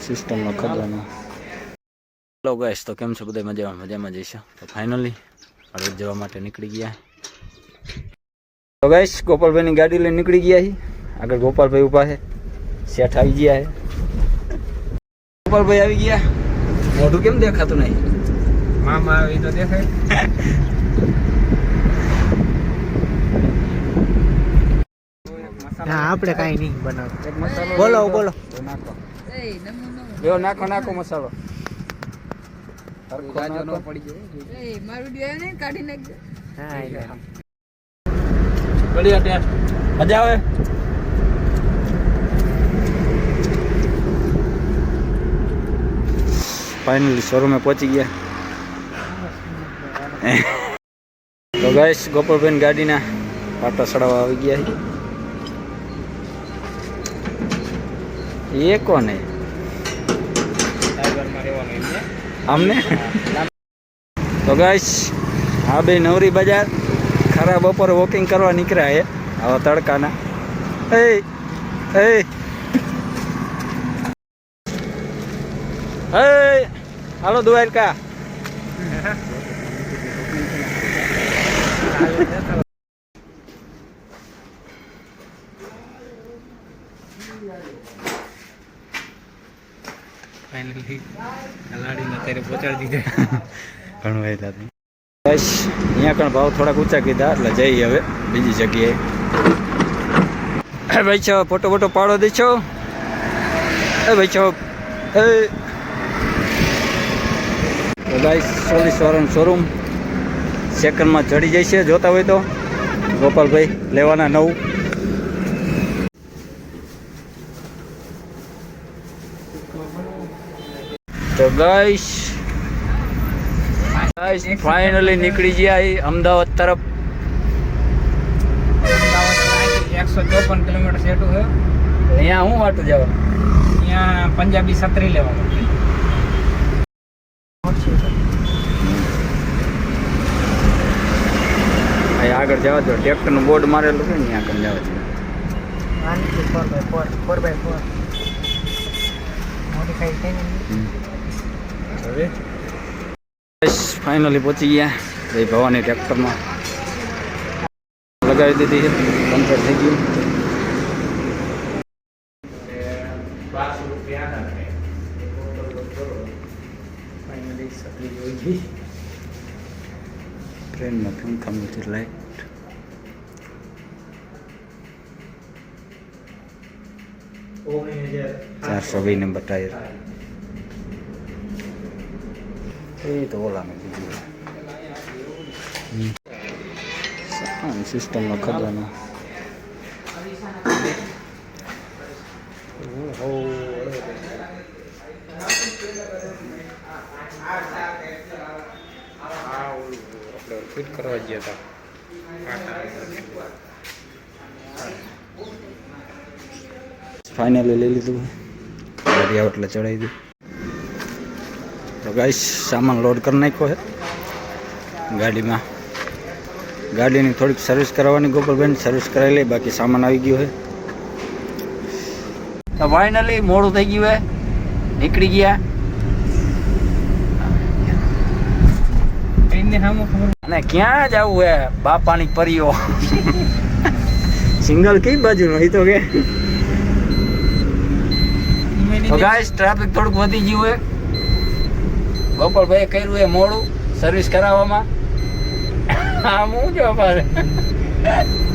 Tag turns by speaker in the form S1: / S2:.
S1: સિસ્ટમનો ખજાનો. Hello guys તો કેમ છો બધા? મજામાં મજામાં જઈશું તો ફાઇનલી હળવદ જવા માટે નીકળી ગયા. તો ગાઈસ ગોપાલભાઈની ગાડી લઈને નીકળી ગયા છે આગળ ગોપાલભાઈ ઊભા છે. શેઠ આવી ગયા છે. ગોપાલભાઈ આવી ગયા. મોઢું કેમ દેખાતું નહીં?
S2: મામા આવી તો દેખાય.
S3: હા આપણે કાંઈ નહીં બનાવતું. બોલો, બોલો.
S1: નાખો. નાખો નાખો મસાલો. સરખો
S2: ગાજો ન
S1: નાખો.
S2: પડી જાય
S4: એ મારું વીડિયો ને કાઢી નાખજો.
S3: હા એટલે
S1: બઢિયા ટેસ્ટ મજા આવે? ફાઇનલી શોરૂમે પહોંચી ગયા. તો ગાઈસ ગોપાલભાઈ ગાડીના પાટા સડાવવા આવી ગયા એ કોને આમને તો ગાઈસ હા બે નવરી બજાર, ખરા બપોરે વોકિંગ કરવા નીકળ્યા એ હવે તડકાના. એ એ એ હાલો દ્વારકા
S2: ફાઇનલી લાડીને અત્યારે પહોંચાડી દીધા.
S1: ઘણું વહેલા બસ અહીંયા કણ ભાવ થોડાક ઊંચા કીધા, એટલે જઈએ હવે બીજી જગ્યાએ. ભાઈ છો, ફોટો ફોટો પાડો દે છો એ ભાઈ છો, એ. ગાઈસ ચોલીસ વાળાનું શોરૂમ. સેકન્ડમાં ચડી જશે, જોતા હોય તો. ગોપાલભાઈ, લેવાના નવું. તો ગાઈસ ગાઈસ ફાઇનલી નીકળી ગયા અહીં અમદાવાદ તરફ.
S2: એકસો ચોપન કિલોમીટર સેટું છે.
S1: અહીંયા હું વાટું જવા?
S2: અહીંયા પંજાબી છત્રી લેવાનું
S1: આગળ જવા દો ટ્રેક્ટરનું બોર્ડ મારેલું છે ને આગળ જવા દો.
S3: Four by four four by four modified થઈને
S2: હવે
S1: બસ ફાઇનલી પહોંચી ગયા. ભાઈ ભવાની ટ્રેક્ટરમાં લગાવી દીધી છે. પંચર થઈ ગયું.
S2: ફાઇનલી છત્રી જોઈ ગઈ.
S1: ટ્રેનમાં પંખા મૂકી લાઈટ ચારસો વીસ નંબર ટાયર એ તો ઓલાનું બીજું સિસ્ટમનો ખજાનો
S2: ફિટ કરવા ગયા હતા
S1: ફાઇનલી લઈ લીધું એટલે ચડાવી દીધું તો ગાઈસ સામાન લોડ કરી નાખ્યો છે ગાડીમાં ગાડીની થોડીક સર્વિસ કરાવવાની ગોપાલભાઈ સર્વિસ કરાવી લઈ બાકી સામાન આવી ગયો છે તો ફાઇનલી મોડું થઈ ગયું હે। નીકળી ગયા।
S2: ટ્રેનને સામું ખબર
S1: અને ક્યાં જવું હે? બાપાની પરીઓ. સિંગલ કઈ બાજુનો? એ તો કે. તો ગાઈસ ટ્રાફિક થોડુંક વધી ગયું હે. ગોપાલભાઈએ કર્યું એ મોડું સર્વિસ કરાવવામાં. હા હું જો પાછળ